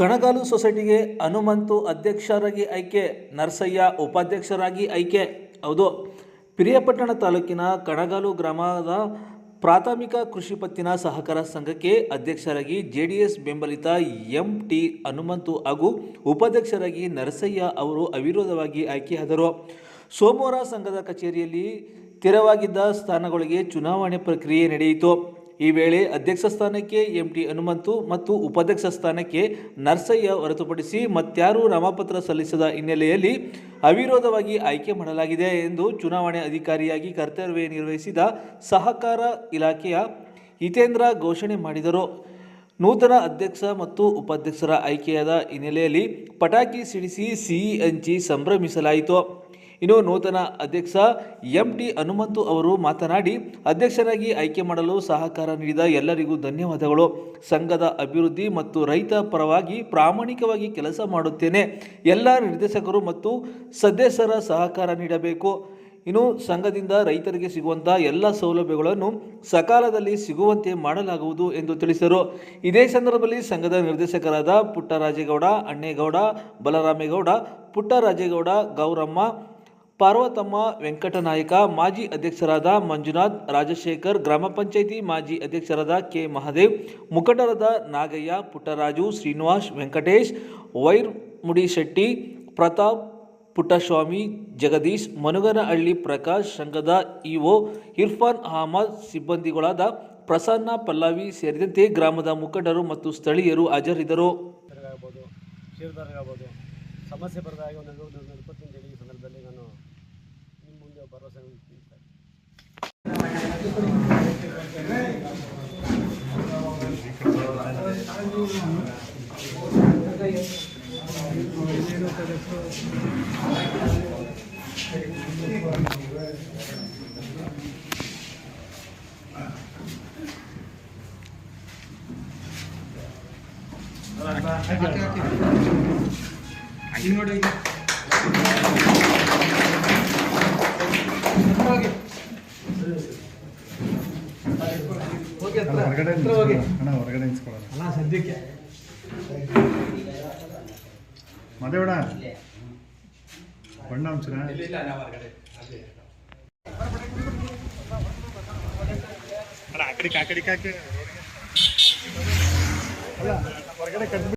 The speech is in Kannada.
ಕಣಗಾಲು ಸೊಸೈಟಿಗೆ ಹನುಮಂತು ಅಧ್ಯಕ್ಷರಾಗಿ ಆಯ್ಕೆ, ನರಸಯ್ಯ ಉಪಾಧ್ಯಕ್ಷರಾಗಿ ಆಯ್ಕೆ. ಹೌದು. ಪಿರಿಯಪಟ್ಟಣ ತಾಲೂಕಿನ ಕಣಗಾಲು ಗ್ರಾಮದ ಪ್ರಾಥಮಿಕ ಕೃಷಿ ಪತ್ತಿನ ಸಹಕಾರ ಸಂಘಕ್ಕೆ ಅಧ್ಯಕ್ಷರಾಗಿ ಜೆ ಡಿ ಎಸ್ ಬೆಂಬಲಿತ ಎಂ ಟಿ ಹನುಮಂತು ಹಾಗೂ ಉಪಾಧ್ಯಕ್ಷರಾಗಿ ನರಸಯ್ಯ ಅವರು ಅವಿರೋಧವಾಗಿ ಆಯ್ಕೆಯಾದರು ಸೋಮವಾರ ಸಂಘದ ಕಚೇರಿಯಲ್ಲಿ ತೆರವಾಗಿದ್ದ ಸ್ಥಾನಗಳಿಗೆ ಚುನಾವಣೆ ಪ್ರಕ್ರಿಯೆ ನಡೆಯಿತು. ಈ ವೇಳೆ ಅಧ್ಯಕ್ಷ ಸ್ಥಾನಕ್ಕೆ ಎಂ ಟಿ ಹನುಮಂತು ಮತ್ತು ಉಪಾಧ್ಯಕ್ಷ ಸ್ಥಾನಕ್ಕೆ ನರ್ಸಯ್ಯ ಹೊರತುಪಡಿಸಿ ಮತ್ಯಾರೂ ನಾಮಪತ್ರ ಸಲ್ಲಿಸದ ಹಿನ್ನೆಲೆಯಲ್ಲಿ ಅವಿರೋಧವಾಗಿ ಆಯ್ಕೆ ಮಾಡಲಾಗಿದೆ ಎಂದು ಚುನಾವಣೆ ಅಧಿಕಾರಿಯಾಗಿ ಕರ್ತವ್ಯ ನಿರ್ವಹಿಸಿದ ಸಹಕಾರ ಇಲಾಖೆಯ ಹಿತೇಂದ್ರ ಘೋಷಣೆ ಮಾಡಿದರು. ನೂತನ ಅಧ್ಯಕ್ಷ ಮತ್ತು ಉಪಾಧ್ಯಕ್ಷರ ಆಯ್ಕೆಯಾದ ಹಿನ್ನೆಲೆಯಲ್ಲಿ ಪಟಾಕಿ ಸಿಡಿಸಿ ಸಿಹಿ ಹಂಚಿ ಸಂಭ್ರಮಿಸಲಾಯಿತು. ಇನ್ನು ನೂತನ ಅಧ್ಯಕ್ಷ ಎಂ ಟಿ ಹನುಮಂತು ಅವರು ಮಾತನಾಡಿ, ಅಧ್ಯಕ್ಷರಾಗಿ ಆಯ್ಕೆ ಮಾಡಲು ಸಹಕಾರ ನೀಡಿದ ಎಲ್ಲರಿಗೂ ಧನ್ಯವಾದಗಳು. ಸಂಘದ ಅಭಿವೃದ್ಧಿ ಮತ್ತು ರೈತ ಪರವಾಗಿ ಪ್ರಾಮಾಣಿಕವಾಗಿ ಕೆಲಸ ಮಾಡುತ್ತೇನೆ. ಎಲ್ಲ ನಿರ್ದೇಶಕರು ಮತ್ತು ಸದಸ್ಯರ ಸಹಕಾರ ನೀಡಬೇಕು. ಇನ್ನು ಸಂಘದಿಂದ ರೈತರಿಗೆ ಸಿಗುವಂಥ ಎಲ್ಲ ಸೌಲಭ್ಯಗಳನ್ನು ಸಕಾಲದಲ್ಲಿ ಸಿಗುವಂತೆ ಮಾಡಲಾಗುವುದು ಎಂದು ತಿಳಿಸಿದರು. ಇದೇ ಸಂದರ್ಭದಲ್ಲಿ ಸಂಘದ ನಿರ್ದೇಶಕರಾದ ಪುಟ್ಟರಾಜೇಗೌಡ, ಅಣ್ಣೇಗೌಡ, ಬಲರಾಮೇಗೌಡ, ಪುಟ್ಟರಾಜೇಗೌಡ, ಗೌರಮ್ಮ ಪಾರ್ವತಮ್ಮ ವೆಂಕಟನಾಯಕ, ಮಾಜಿ ಅಧ್ಯಕ್ಷರಾದ ಮಂಜುನಾಥ್, ರಾಜಶೇಖರ್, ಗ್ರಾಮ ಪಂಚಾಯಿತಿ ಮಾಜಿ ಅಧ್ಯಕ್ಷರಾದ ಕೆ ಮಹಾದೇವ್, ಮುಖಂಡರಾದ ನಾಗಯ್ಯ, ಪುಟ್ಟರಾಜು, ಶ್ರೀನಿವಾಸ್, ವೆಂಕಟೇಶ್ ವೈರ್ಮುಡಿ ಶೆಟ್ಟಿ ಪ್ರತಾಪ್, ಪುಟ್ಟಸ್ವಾಮಿ, ಜಗದೀಶ್, ಮನುಗನಹಳ್ಳಿ ಪ್ರಕಾಶ್, ಸಂಘದ ಇಒ ಇರ್ಫಾನ್ ಅಹಮದ್, ಸಿಬ್ಬಂದಿಗಳಾದ ಪ್ರಸನ್ನ ಪಲ್ಲವಿ ಸೇರಿದಂತೆ ಗ್ರಾಮದ ಮುಖಂಡರು ಮತ್ತು ಸ್ಥಳೀಯರು ಹಾಜರಿದ್ದರು. ಸಮಸ್ಯೆ భరోసా ఇంకోటి ಭರವಸೆ ನೀಡ್ತಾ ಅಲ್ಲ, ಹೊರಗಡೆ ನಿಲ್ಸ್ಕೊಳ್ಳೋಣ. ಅಣ್ಣ ಹೊರಗಡೆ ನಿಲ್ಸ್ಕೊಳ್ಳೋಣ ಅಲ್ಲ ಸದ್ಯಕ್ಕೆ ಮದೇವಡ ಬಣ್ಣ ಹಂಚನ ಅಲ್ಲ ಆ ಕಡೆ ಆ ಕಡೆ ಹಾಕಿ ಅಲ್ಲ ಹೊರಗಡೆ ಕಟ್